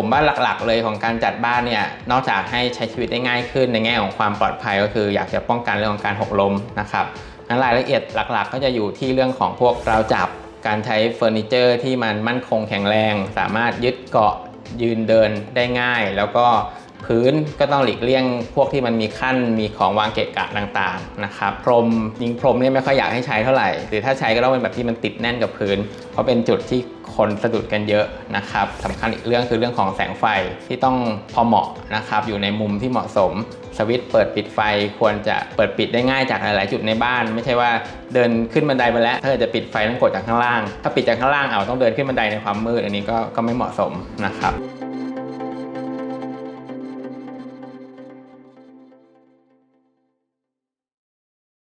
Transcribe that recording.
ผมว่าหลักๆ เลยของการจัดบ้านเนี่ยนอกจากให้ใช้ชีวิตได้ง่ายขึ้นในแง่ของความปลอดภัยก็คือ อยากจะป้องกันเรื่องของการหกล้มนะครับงั้นรายละเอียดหลักๆ ก็จะอยู่ที่เรื่องของพวกราวจับ การใช้เฟอร์นิเจอร์ที่มันมั่นคงแข็งแรง สามารถยึดเกาะยืนเดินได้ง่าย แล้วก็ พื้นก็ต้องหลีกเลี่ยงพวกที่มันมีขั้นมีของวางเกะกะต่างๆนะครับพรมยิงพรมเนี่ยไม่ค่อยอยากให้ใช้เท่าไหร่หรือถ้าใช้ก็ต้องเป็นแบบที่มันติดแน่นกับพื้น เพราะเป็นจุดที่คนสะดุดกันเยอะนะครับสำคัญอีกเรื่องคือเรื่องของแสงไฟที่ต้องพอเหมาะนะครับอยู่ในมุมที่เหมาะสมสวิตช์เปิดปิดไฟควรจะเปิดปิดได้ง่ายจากหลาย ๆ จุดในบ้าน ไม่ใช่ว่าเดินขึ้นบันไดไปแล้ว ถ้าเกิดจะปิดไฟต้องกดจากข้างล่าง ถ้าปิดจากข้างล่างเอาต้องเดินขึ้นบันไดในความมืด อันนี้ก็ก็ไม่เหมาะสมนะครับ